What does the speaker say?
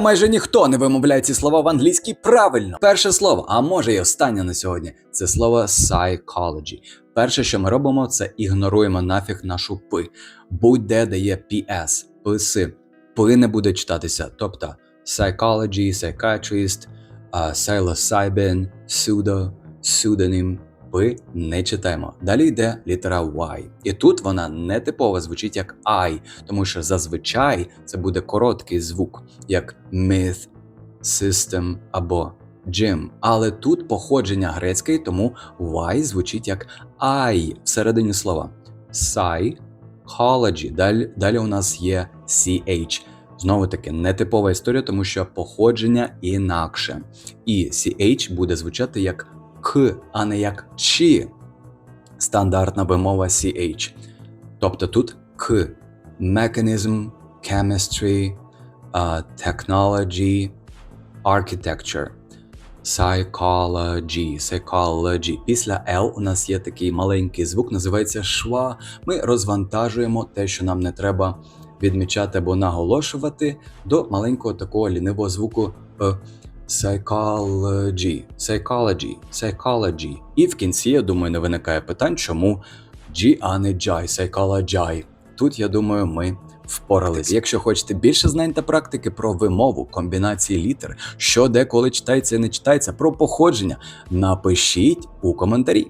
Майже ніхто не вимовляє ці слова в англійській правильно. Перше слово, а може і останнє на сьогодні, це слово psychology. Перше, що ми робимо, це ігноруємо нафіг нашу пи. Будь-де дає PS, писи. Пи не буде читатися. Тобто psychology, psychiatrist, psilocybin, pseudo, pseudonym. Пи не читаємо. Далі йде літера Y. І тут вона не типово звучить як I, тому що зазвичай це буде короткий звук, як myth, system або gym. Але тут походження грецьке, тому Y звучить як I всередині слова. Psychology. Далі, далі у нас є CH. Знову таки нетипова історія, тому що походження інакше. І CH буде звучати як К, а не як Ч. Стандартна вимова CH. Тобто тут К. Mechanism, chemistry, uh, technology, architecture, psychology, psychology. Після L у нас є такий маленький звук, називається шва. Ми розвантажуємо те, що нам не треба відмічати або наголошувати, до маленького такого лінивого звуку Е. Psychology, psychology, psychology. І в кінці, я думаю, не виникає питань, чому G, а не Jai, psychology. Тут, я думаю, ми впоралися. Якщо хочете більше знань та практики про вимову, комбінації літер, що де коли читається і не читається, про походження, напишіть у коментарі.